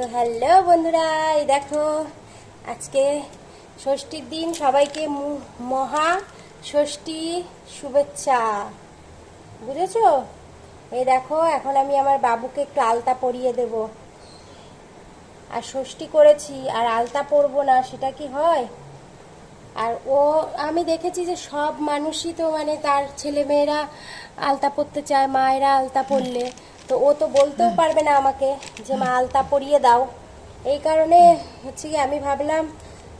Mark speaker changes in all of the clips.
Speaker 1: তো হ্যালো বন্ধুরা, এই দেখো, আজকে ষষ্ঠীর দিন, সবাইকে মহা ষষ্ঠী শুভেচ্ছা। বুঝেছ? এই দেখো, এখন আমি আমার বাবুকে একটু আলতা পরিয়ে দেব। আর ষষ্ঠী করেছি, আর আলতা পরবো না, সেটা কি হয়? আর ও, আমি দেখেছি যে সব মানুষই তো মানে তার ছেলেমেয়েরা আলতা পরতে চায়, মায়েরা আলতা পরলে। তো ও তো বলতেও পারবে না আমাকে যে মা আলতা পরিয়ে দাও। এই কারণে হচ্ছে কি আমি ভাবলাম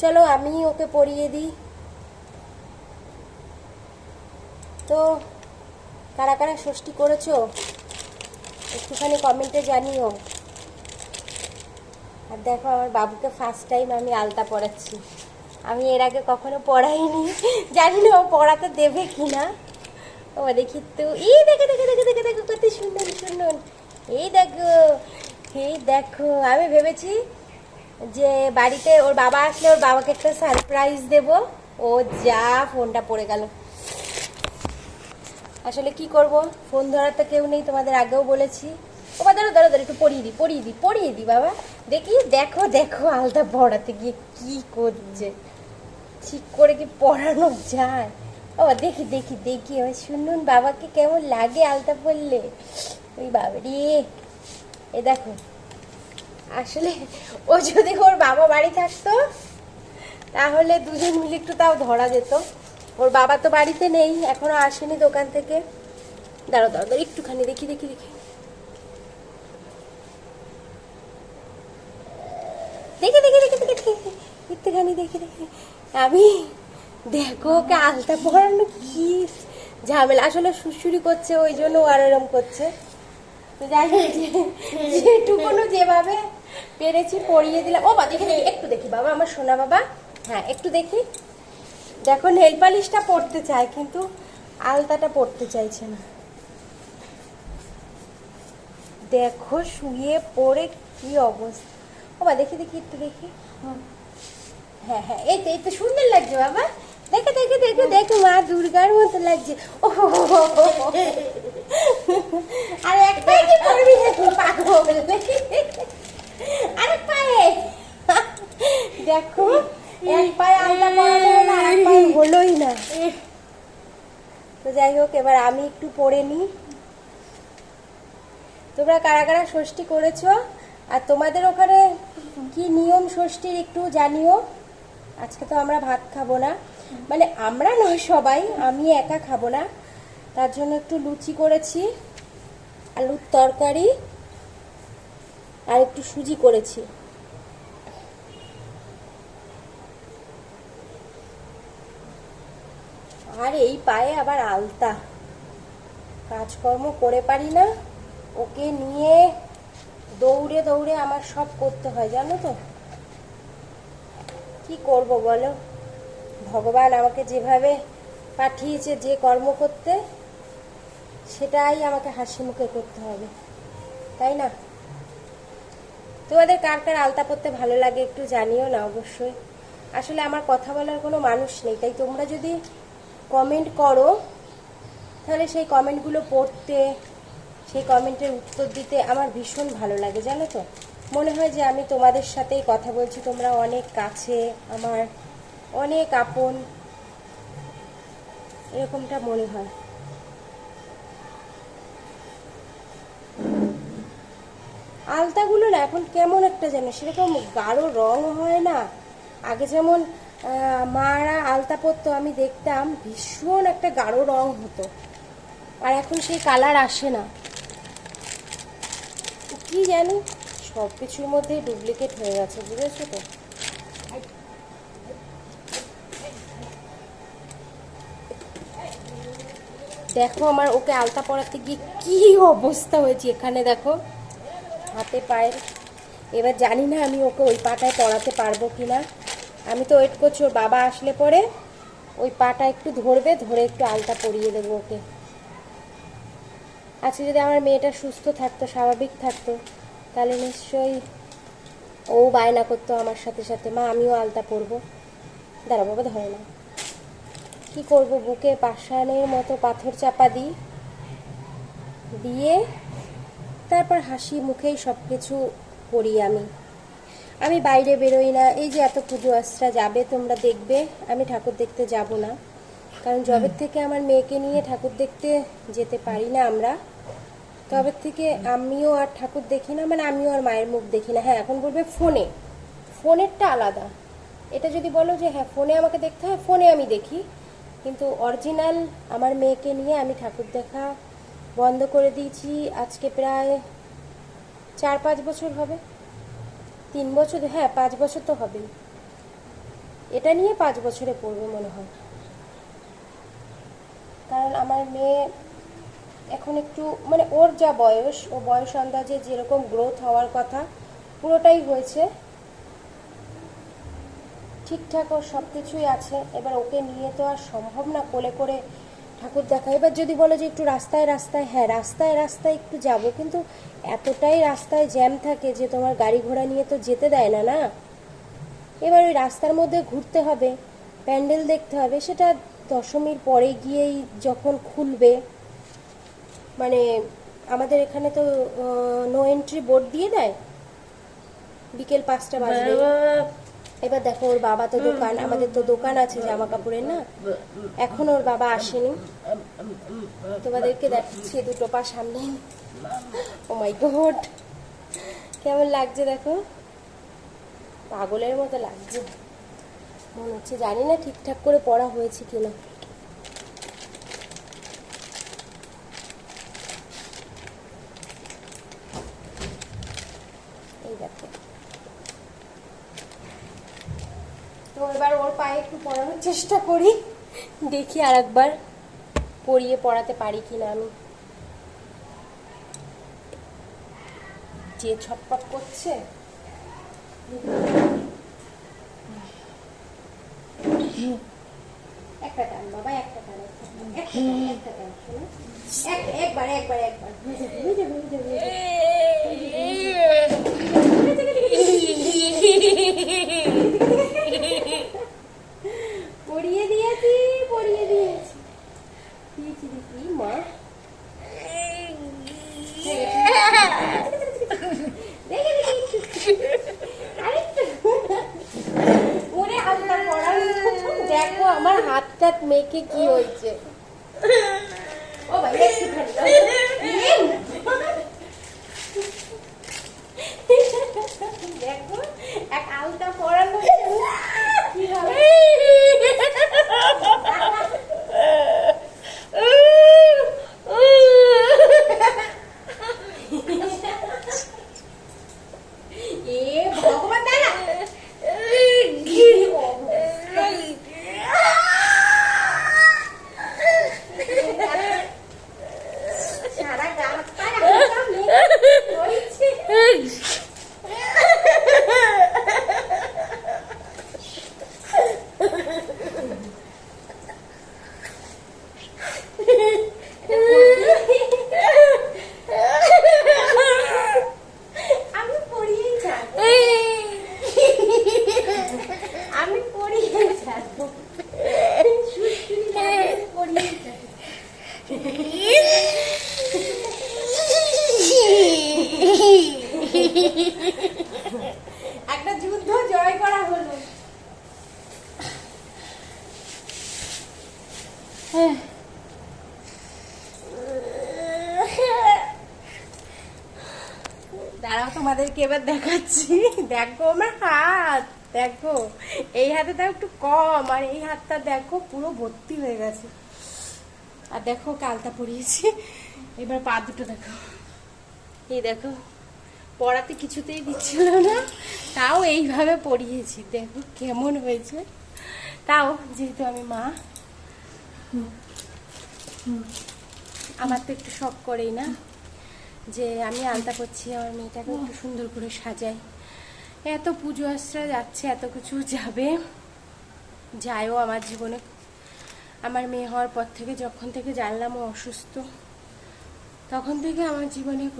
Speaker 1: চলো আমি ওকে পরিয়ে দিই। তো কারা কারা ষষ্ঠী করেছ একটুখানি কমেন্টে জানিও। আর দেখো আমার বাবুকে ফার্স্ট টাইম আমি আলতা পড়াচ্ছি আমি এর আগে কখনো পড়াইনি জানি না ও পড়াতে দেবে কি না ও দেখি তো এই দেখো দেখো দেখো দেখো দেখো কত সুন্দর সুন্দর এই দেখো এই দেখো আমি ভেবেছি যে বাড়িতে ওর বাবা আসলে ওর বাবাকে একটা সারপ্রাইজ দেব। ও যা ফোনটা পড়ে গেল। আসলে কি করব? ফোন ধরার তো কেউ নেই, তোমাদের আগেও বলেছি। ও বা ধরো ধরো ধরো, একটু পড়িয়ে দিই পড়িয়ে দিই পড়িয়ে দিই, বাবা। দেখি, দেখো দেখো, আলতা পড়াতে গিয়ে কি করছে। ঠিক করে কি পড়ানো যায়? ও, দেখি দেখি দেখি, ওই শুনুন বাবাকে কেমন লাগে আলতা পড়লে ওই বাবারি, এ দেখো, আসলে ও যদি ওর বাবা বাড়ি থাকতো, তাহলে দুজন মিলে একটু তাও ধরা যেত। ওর বাবা তো বাড়িতে নেই, এখনও আসেনি দোকান থেকে। দাঁড়ো দাঁড়ো দাঁড়ো একটুখানি দেখি দেখি। দেখি দেখি দেখি দেখি দেখি দেখি, একটুখানি দেখি দেখি। আমি দেখো, ওকে আলতা পরানো কি ঝামেলা? আসলে সুসুরি করছে, ওই জন্য আর এরম করছে। তো যাই যেটুকুনো যেভাবে পেরেছি, পরিয়ে দিলাম। ও বা দেখি একটু দেখি বাবা, আমার সোনা বাবা। হ্যাঁ একটু দেখি। দেখো, নেল পালিশটা পড়তে চায়, কিন্তু আলতাটা পড়তে চাইছে না। দেখো, শুয়ে পড়ে কি অবস্থা। ও বা দেখি দেখি, একটু দেখি। হ্যাঁ হ্যাঁ এই তো এই তো সুন্দর লাগছে বাবা। দেখে দেখে দেখে, দেখো মা দুর্গার মতো লাগছে। ও। আর এক পায়ে কি করবি না তুই পাগল? আরেক পায়ে। দেখো, এক পায়ে আলতা পরানো হলো আর পায়ে হলোই না। তো যাই হোক, এবার আমি একটু পরে নিই তোমরা কারা কারা ষষ্ঠী করেছ? আর তোমাদের ওখানে কি নিয়ম ষষ্ঠীর একটু জানিও। আজকে তো আমরা ভাত খাব না। মানে আমরা নয় সবাই, আমি একা খাব না। তার জন্য একটু লুচি করেছি, আলুর তরকারি, আর একটু সুজি করেছি। আর এই পায়ে আবার আলতা। কাজকর্ম করে পারি না, ওকে নিয়ে দৌড়ে দৌড়ে আমার সব করতে হয়, জানো তো? কি করব বলো? ভগবান আমাকে যেভাবে পাঠিয়েছে, যে কর্ম করতে, সেটাই আমাকে হাসি মুখে করতে হবে। তাই না? তোমাদের কার কার আলতা পড়তে ভালো লাগে একটু জানিও না অবশ্যই। আসলে আমার কথা বলার কোনো মানুষ নেই, তাই তোমরা যদি কমেন্ট করো, তাহলে সেই কমেন্টগুলো পড়তে, সেই কমেন্টের উত্তর দিতে আমার ভীষণ ভালো লাগে, জানো তো? মনে হয় যে আমি তোমাদের সাথেই কথা বলছি, তোমরা অনেক কাছে আমার অনেক আপন। এরকমটা মনে হয়। আলতাগুলো না এখন কেমন একটা যেন, সেরকম গাঢ় রং হয় না। আগে যেমন মারা আলতা পরতো, আমি দেখতাম ভীষণ একটা গাঢ় রং হতো। আর এখন সেই কালার আসে না। কি জানি সব কিছুর মধ্যেই ডুপ্লিকেট হয়ে গেছে, বুঝেছ তো? দেখো আমার ওকে আলতা পরাতে গিয়ে কি অবস্থা হয়েছে এখানে দেখো। হাতে পায়ের এবার জানি না আমি ওকে ওই পাটায় পড়াতে পারব কি না আমি তো ওয়েট করছি, ওর বাবা আসলে পরে ওই পাটা একটু ধরবে, ধরে একটু আলতা পরিয়ে দেবো ওকে। আজকে যদি আমার মেয়েটা সুস্থ থাকতো, স্বাভাবিক থাকতো, তাহলে নিশ্চয়ই ও বায়না করতো আমার সাথে সাথে। মা, আমিও আলতা পরবো। দাঁড়া বাবা ধরে না কি করব বুকে পাষাণের মতো পাথর চাপা দিই দিয়ে তারপর হাসি মুখেই সব কিছু করি আমি। আমি বাইরে বেরোই না এই যে এত পুজো আশ্রা যাবে তোমরা দেখবে আমি ঠাকুর দেখতে যাব না। কারণ জবের থেকে আমার মেয়েকে নিয়ে ঠাকুর দেখতে যেতে পারি না আমরা তবে থেকে আমিও আর ঠাকুর দেখি না মানে আমিও আর মায়ের মুখ দেখি না। হ্যাঁ এখন বলবে ফোনে ফোনেরটা আলাদা। এটা যদি বলো যে হ্যাঁ ফোনে আমাকে দেখতে হয় ফোনে আমি দেখি। কিন্তু অরিজিনাল আমার মেয়েকে নিয়ে আমি ঠাকুর দেখা বন্ধ করে দিয়েছি। আজকে প্রায় চার পাঁচ বছর হবে। তিন বছর হ্যাঁ পাঁচ বছর তো হবেই। এটা নিয়ে পাঁচ বছরে পড়বে মনে হয়। কারণ আমার মেয়ে এখন একটু মানে ওর যা বয়স, ও বয়স আন্দাজে যেরকম গ্রোথ হওয়ার কথা, পুরোটাই হয়েছে। ঠিকঠাক ওর সব কিছুই আছে, এবার ওকে নিয়ে তো আর সম্ভব না কোলে করে ঠাকুর দেখা। এবার যদি বলো যে একটু রাস্তায় রাস্তায় হ্যাঁ রাস্তায় রাস্তায় একটু যাব, কিন্তু এতটাই রাস্তায় জ্যাম থাকে যে তোমার গাড়ি ঘোড়া নিয়ে তো যেতে দেয় না না? এবার ওই রাস্তার মধ্যে ঘুরতে হবে, প্যান্ডেল দেখতে হবে, সেটা দশমীর পরে গিয়েই যখন খুলবে মানে আমাদের এখানে তো নো এন্ট্রি বোর্ড দিয়ে দেয়। বিকেল পাঁচটা বাজবে এবার দেখো, ওর বাবা তো দোকান, আমাদের তো দোকান আছে জামা কাপড়ের না? এখন ওর বাবা আসেনি। তোমাদেরকে দেখাচ্ছি দুটো পা সামনে। Oh my God. কেমন লাগছে দেখো? পাগলের মতো লাগছে। মনে হচ্ছে জানি না ঠিকঠাক করে পড়া হয়েছে কিনা এই দেখো তো এবার ওর পায়ে একটু পড়ানোর চেষ্টা করি দেখি আর একবার পড়িয়ে পড়াতে পারি কিনা আমি যে ছটপট করছে একটা টান বাবা একটা টান একটা টান, একবার একবার একবার হয়ে যাবে, হয়ে যাবে, হয়ে যাবে, হয়ে যাবে। পড়িয়ে দিয়েছি পড়িয়ে দিয়েছি দিয়েছি দিয়েছি মা দেখে দেখি আরেকটু ওরে হাতটা পড়ানো দেখো আমার টাত কি হয়েছে ও ভাই একটুখানি দেখো এক আলতা পড়ানো কি হবে এ ভগবান দাঁড়া কি অবস্থা। সারা গা হাত পা একদম মেখে হয়েছে। আমি পড়িয়েই ছাড়বো আমি পড়িয়েই ছাড়বো সুস্থির লাগলে পড়িয়েই ছাড়বো একটা যুদ্ধ জয় করা হলো দাঁড়াও তোমাদেরকে এবার দেখাচ্ছি। দেখো আমার হাত, দেখো। এই হাতে তাও একটু কম, আর এই হাতটা দেখো, পুরো ভর্তি হয়ে গেছে। আর দেখো, কালটা পরিয়েছি। এবার পা দুটো দেখো। এই দেখো, পড়াতে কিছুতেই দিচ্ছিল না। তাও এইভাবে পড়িয়েছি দেখো কেমন হয়েছে। তাও, যেহেতু আমি মা আমার তো একটু শখ করেই না। যে আমি আলতা করছি, আমার মেয়েটাকে একটু সুন্দর করে সাজাই। এত পুজো আশ্রা যাচ্ছে, এত কিছু যাবে। যায়ও আমার জীবনে। আমার মেয়ে হওয়ার পর থেকে যখন থেকে জানলাম ও অসুস্থ, তখন থেকে আমার জীবনে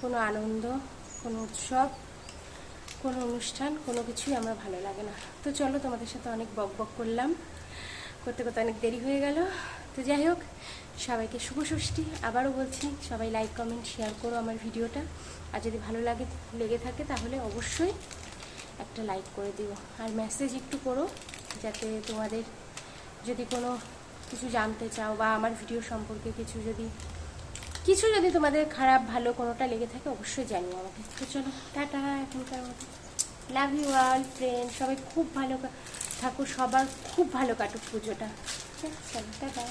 Speaker 1: কোনো আনন্দ, কোনো উৎসব, কোনো অনুষ্ঠান, কোনো কিছুই আমার ভালো লাগে না। তো চলো তোমাদের সাথে অনেক বক বক করলাম। করতে করতে অনেক দেরি হয়ে গেল। তো যাই হোক সবাইকে শুভ ষষ্ঠী। আবারও বলছি, সবাই লাইক কমেন্ট শেয়ার করো আমার ভিডিওটা। আর যদি ভালো লাগে, লেগে থাকে তাহলে অবশ্যই একটা লাইক করে দিও। আর মেসেজ একটু করো, যাতে তোমাদের যদি কোনো কিছু জানতে চাও বা আমার ভিডিও সম্পর্কে কিছু যদি কিছু যদি তোমাদের খারাপ, ভালো কোনোটা লেগে থাকে অবশ্যই জানিও আমাকে। তো চলো, টাটা, এখনকার মতো। লাভ ইউ অল ফ্রেন্ড সবাই খুব ভালো থাকো, সবার খুব ভালো কাটুক পুজোটা। চলো, টাটা।